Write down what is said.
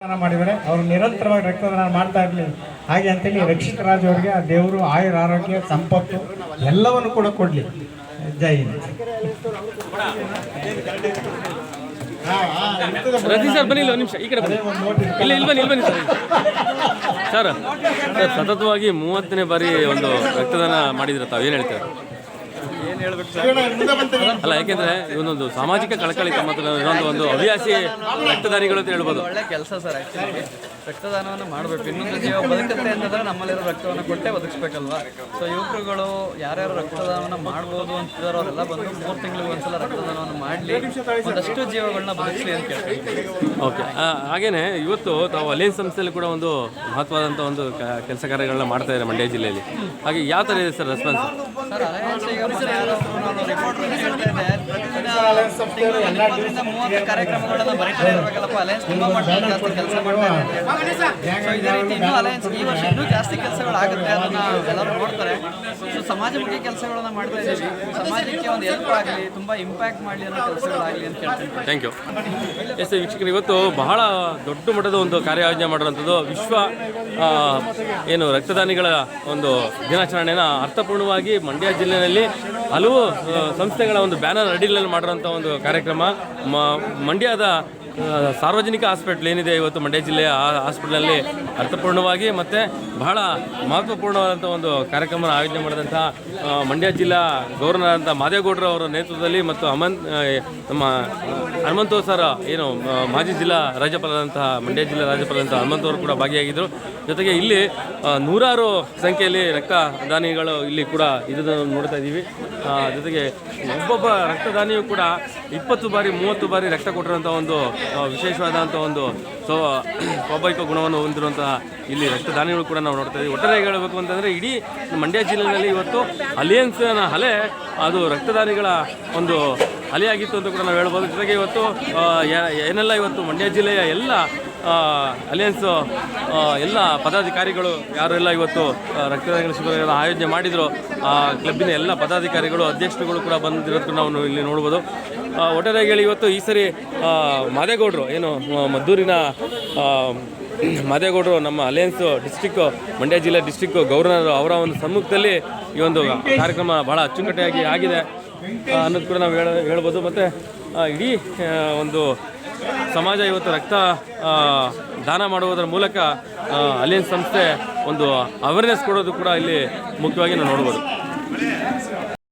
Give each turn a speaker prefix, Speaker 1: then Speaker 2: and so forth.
Speaker 1: ರಕ್ತದಾನ ಮಾಡಿದರೆ ಅವರು ನಿರಂತರವಾಗಿ ರಕ್ತದಾನ ಮಾಡ್ತಾ ಇರಲಿ. ಹಾಗೆ ಅಂತೇಳಿ ರಕ್ಷಿತ ರಾಜ್ ಅವರಿಗೆ ಆ ದೇವರು ಆಯುರ ಆರೋಗ್ಯ ಸಂಪತ್ತು ಎಲ್ಲವನ್ನು ಕೂಡ ಕೊಡಲಿ. ಜೈ
Speaker 2: ಸರ್ ಬನ್ನಿ ಒಂದು ನಿಮಿಷ ಈ ಕಡೆ ಬನ್ನಿ. ಇಲ್ಲ ಇಲ್ಲಿ ಬನ್ನಿ ಇಲ್ಲಿ ಬನ್ನಿ ಸರ್. ಸರ್ ಸರ್ ಸತತವಾಗಿ ಮೂವತ್ತನೇ ಬಾರಿ ಒಂದು ರಕ್ತದಾನ ಮಾಡಿದ್ರೆ ತಾವೇನು ಹೇಳ್ತೀರಾ?
Speaker 1: ಶಿವಣ್ಣ, ಮುಂದೆ ಬಂತು.
Speaker 2: ಅಲ್ಲ ಯಾಕೆಂದ್ರೆ ಇವನೊಂದು ಸಾಮಾಜಿಕ ಕಳಕಳಿ ಮತ್ತು ಇನ್ನೊಂದು ಒಂದು ಹವ್ಯಾಸಿ ರಕ್ತದಾನಿಗಳು ಅಂತ ಹೇಳ್ಬೋದು.
Speaker 3: ಒಳ್ಳೆ ಕೆಲಸ ಸರ್ ಆ್ಯಕ್ಚುಲಿ ರಕ್ತದಾನವನ್ನು ಮಾಡಬೇಕು. ಇನ್ನೊಂದು ಜೀವ ಬದುಕುತ್ತೆ ಅಂತಂದ್ರೆ ನಮ್ಮಲ್ಲಿರೋ ರಕ್ತವನ್ನು ಕೊಟ್ಟೆ ಬದುಕಿಸ್ಬೇಕಲ್ವಾ? ಸೊ ಯುವಕರುಗಳು ಯಾರ್ಯಾರು ರಕ್ತದಾನವನ್ನು ಮಾಡ್ಬೋದು ಅಂತಿದ್ದಾರೆ ಅವರೆಲ್ಲ ಬಂದು ಮೂರು ತಿಂಗಳಿಗೆ ಒಂದ್ಸಲ ರಕ್ತದಾನವನ್ನು ಮಾಡಲಿ. ಒಂದಷ್ಟು ಜೀವಗಳನ್ನ ಬದುಕಲಿ ಅಂತ ಕೇಳ್ತೀವಿ
Speaker 2: ಓಕೆ. ಹಾಗೇನೆ ಇವತ್ತು ತಾವು ಅಲಿಯನ್ಸ್ ಸಂಸ್ಥೆಯಲ್ಲಿ ಕೂಡ ಒಂದು ಮಹತ್ವದಂತ ಒಂದು ಕೆಲಸ ಕಾರ್ಯಗಳನ್ನ ಮಾಡ್ತಾ ಇದ್ದಾರೆ ಮಂಡ್ಯ ಜಿಲ್ಲೆಯಲ್ಲಿ. ಹಾಗೆ ಯಾವ ಥರ ಇದೆ ಸರ್ ರೆಸ್ಪಾನ್ಸ್
Speaker 3: ಸರ್ ಅಲಯನ್ಸ್ ಈಗ ಕೆಲಸ ಮಾಡ್ತಾ ಇದೆ ಅಂತ ಹೇಳ್ತಾರೆ. ಸೊ ಇದೇ ರೀತಿ ಇನ್ನೂ ಅಲಯನ್ಸ್ ಈ ವರ್ಷ ಜಾಸ್ತಿ ಅದನ್ನ ಎಲ್ಲರೂ ನೋಡ್ತಾರೆ. ಸಮಾಜಮುಖಿ ಇಂಪ್ಯಾಕ್ಟ್ ಕೆಲಸಗಳಾಗಲಿ ಅಂತ ಹೇಳ್ತೀನಿ
Speaker 2: ಥ್ಯಾಂಕ್ ಯು ಎಸ್ ವೀಕ್ಷಕರು, ಇವತ್ತು ಬಹಳ ದೊಡ್ಡ ಮಟ್ಟದ ಒಂದು ಕಾರ್ಯಯೋಜನೆ ಮಾಡಿರುವಂತದ್ದು ವಿಶ್ವ ಏನು ರಕ್ತದಾನಿಗಳ ಒಂದು ದಿನಾಚರಣೆನ ಅರ್ಥಪೂರ್ಣವಾಗಿ ಮಂಡ್ಯ ಜಿಲ್ಲೆಯಲ್ಲಿ ಹಲವು ಸಂಸ್ಥೆಗಳ ಒಂದು ಬ್ಯಾನರ್ ಅಡಿಯಲ್ಲಿ ಮಾಡಿರೋಂಥ ಒಂದು ಕಾರ್ಯಕ್ರಮ. ಮಂಡ್ಯದ ಸಾರ್ವಜನಿಕ ಹಾಸ್ಪಿಟ್ಲ್ ಏನಿದೆ ಇವತ್ತು ಮಂಡ್ಯ ಜಿಲ್ಲೆಯ ಆ ಹಾಸ್ಪಿಟ್ಲಲ್ಲಿ ಅರ್ಥಪೂರ್ಣವಾಗಿ ಮತ್ತು ಬಹಳ ಮಹತ್ವಪೂರ್ಣವಾದಂಥ ಒಂದು ಕಾರ್ಯಕ್ರಮ ಆಯೋಜನೆ ಮಾಡಿದಂಥ ಮಂಡ್ಯ ಜಿಲ್ಲಾ ಗವರ್ನರ್ ಅಂತ ಮಾದೇಗೌಡರು ಅವರ ನೇತೃತ್ವದಲ್ಲಿ ಮತ್ತು ಅಮನ್ ನಮ್ಮ ಹನುಮಂತೋ ಸರ್ ಏನು ಮಾಜಿ ಜಿಲ್ಲಾ ರಾಜ್ಯಪಾಲರಂತಹ ಮಂಡ್ಯ ಜಿಲ್ಲಾ ರಾಜ್ಯಪಾಲರಂತಹ ಹನುಮಂತವರು ಕೂಡ ಭಾಗಿಯಾಗಿದ್ದರು. ಜೊತೆಗೆ ಇಲ್ಲಿ ನೂರಾರು ಸಂಖ್ಯೆಯಲ್ಲಿ ರಕ್ತದಾನಿಗಳು ಇಲ್ಲಿ ಕೂಡ ಇದನ್ನು ನೋಡ್ತಾ ಇದ್ದೀವಿ. ಜೊತೆಗೆ ಒಬ್ಬೊಬ್ಬ ರಕ್ತದಾನಿಯು ಕೂಡ ಇಪ್ಪತ್ತು ಬಾರಿ ಮೂವತ್ತು ಬಾರಿ ರಕ್ತ ಕೊಟ್ಟಿರುವಂಥ ಒಂದು ವಿಶೇಷವಾದಂಥ ಒಂದು, ಸೊ, ಸ್ವಾಭಾವಿಕ ಗುಣವನ್ನು ಹೊಂದಿರುವಂತಹ ಇಲ್ಲಿ ರಕ್ತದಾನಿಗಳು ಕೂಡ ನಾವು ನೋಡ್ತಾ ಇದ್ದೀವಿ ಒಟ್ಟಾರೆ ಹೇಳಬೇಕು ಅಂತಂದರೆ ಇಡೀ ಮಂಡ್ಯ ಜಿಲ್ಲೆಯಲ್ಲಿ ಇವತ್ತು ಅಲಿಯನ್ಸ್ನ ಅಲೆ ಅದು ರಕ್ತದಾನಿಗಳ ಒಂದು ಅಲೆಯಾಗಿತ್ತು ಅಂತ ಕೂಡ ನಾವು ಹೇಳ್ಬೋದು. ಜೊತೆಗೆ ಇವತ್ತು ಏನೆಲ್ಲ ಇವತ್ತು ಮಂಡ್ಯ ಜಿಲ್ಲೆಯ ಎಲ್ಲ ಅಲಿಯನ್ಸ್ ಎಲ್ಲ ಪದಾಧಿಕಾರಿಗಳು ಯಾರೆಲ್ಲ ಇವತ್ತು ರಕ್ತದಾನ ಶಿಬಿರ ಆಯೋಜನೆ ಮಾಡಿದ್ರು. ಆ, ಕ್ಲಬ್ಬಿನ ಎಲ್ಲ ಪದಾಧಿಕಾರಿಗಳು, ಅಧ್ಯಕ್ಷರುಗಳು ಕೂಡ ಬಂದಿರೋದನ್ನು ನಾವು ಇಲ್ಲಿ ನೋಡ್ಬೋದು. ಒಟ್ಟಾರೆ ಒಟ್ಟಾರೆಯಾಗಿ ಹೇಳಿ ಇವತ್ತು ಈ ಸರಿ ಮಾದೇಗೌಡರು, ಏನು ಮದ್ದೂರಿನ ಮಾದೇಗೌಡರು, ನಮ್ಮ ಅಲಯನ್ಸ್ ಡಿಸ್ಟಿಕ್ಕು ಮಂಡ್ಯ ಜಿಲ್ಲೆ ಡಿಸ್ಟಿಕ್ಕು ಗವರ್ನರ್ ಅವರ ಒಂದು ಸಮ್ಮುಖದಲ್ಲಿ ಈ ಒಂದು ಕಾರ್ಯಕ್ರಮ ಬಹಳ ಅಚ್ಚುಕಟ್ಟಾಗಿ ಆಗಿದೆ. ಅನ್ನೋದು ಕೂಡ ನಾವು ಹೇಳ ಹೇಳ್ಬೋದು. ಮತ್ತು ಇಡೀ ಒಂದು ಸಮಾಜ ಇವತ್ತು ರಕ್ತ ದಾನ ಮಾಡುವುದರ ಮೂಲಕ ಅಲ್ಲಿನ ಸಂಸ್ಥೆ ಒಂದು ಅವೇರ್ನೆಸ್ ಕೊಡೋದು ಕೂಡ ಇಲ್ಲಿ ಮುಖ್ಯವಾಗಿ ನಾವು ನೋಡ್ಬೋದು.